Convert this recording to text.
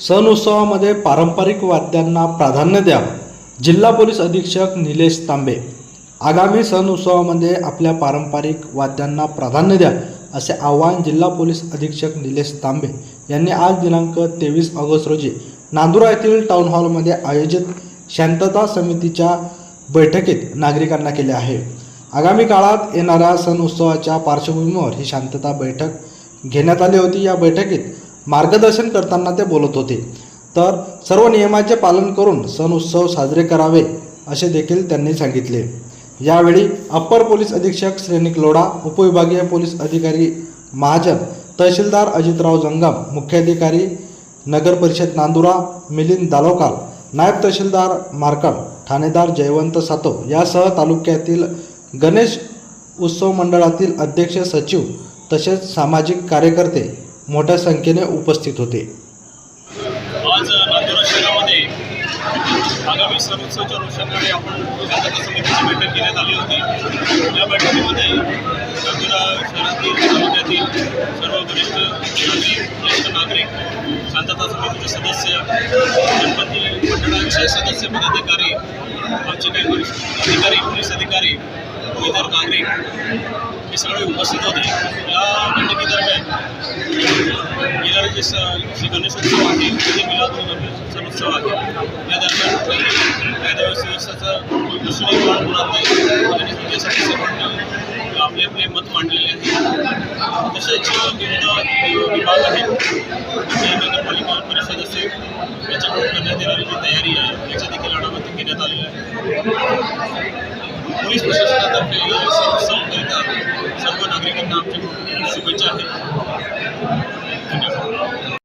सण उत्सवामध्ये पारंपरिक वाद्यांना प्राधान्य द्या. जिल्हा पोलीस अधीक्षक निलेश तांबे आगामी सण उत्सवामध्ये आपल्या पारंपरिक वाद्यांना प्राधान्य द्या असे आवाहन जिल्हा पोलीस अधीक्षक निलेश तांबे यांनी आज दिनांक तेवीस ऑगस्ट रोजी नांदुरा येथील टाउन हॉलमध्ये आयोजित शांतता समितीच्या बैठकीत नागरिकांना केले आहे. आगामी काळात येणाऱ्या सण उत्सवाच्या पार्श्वभूमीवर ही शांतता बैठक घेण्यात आली होती. या बैठकीत मार्गदर्शन करताना ते बोलत होते. तर सर्व नियमाचे पालन करून सण उत्सव साजरे करावे असे देखील त्यांनी सांगितले. यावेळी अप्पर पोलीस अधीक्षक श्रेणिक लोढा उपविभागीय पोलीस अधिकारी महाजन तहसीलदार अजितराव जंगम मुख्याधिकारी नगर परिषद नांदुरा मिलिंद दालोकाल नायब तहसीलदार मार्कड ठाणेदार जयवंत सातव यासह तालुक्यातील गणेश उत्सव मंडळातील अध्यक्ष सचिव तसेच सामाजिक कार्यकर्ते मोठ्या संख्येने उपस्थित होते. आज नांदुरा शहरामध्ये आगामी सण उत्सवाच्या अनुषंगाने आपण शांतता समितीची बैठक घेण्यात आली होती. या बैठकीमध्ये नांदुरा शहरातील तालुक्यातील सर्व वरिष्ठ नागरिक ज्येष्ठ नागरिक शांतता समितीचे सदस्य गणपती मंडळाचे सदस्य पदाधिकारी आमचे काही वरिष्ठ अधिकारी पोलीस अधिकारी इतर नागरिक हे सगळे उपस्थित होते. या गणेश श्री गणेशोत्सव आहे म्हणजे मिलाद गणेशोत्सव आहे या दरम्यान कायदा व्यवस्थेचा दुसरी वाद होणार नाही आणि पूजेसाठी सर्वांना आपले आपले मत मांडलेले आहे तसेच विविध विभाग आहेत जे नगरपालिका परिषद असेल याच्याकडून करण्यात येणारी जी तयारी आहे याचा देखील आढावा घेण्यात आलेला आहे पोलीस प्रशासनातर्फे सण सर्व नागरिकांना आमच्या शुभेच्छा आहेत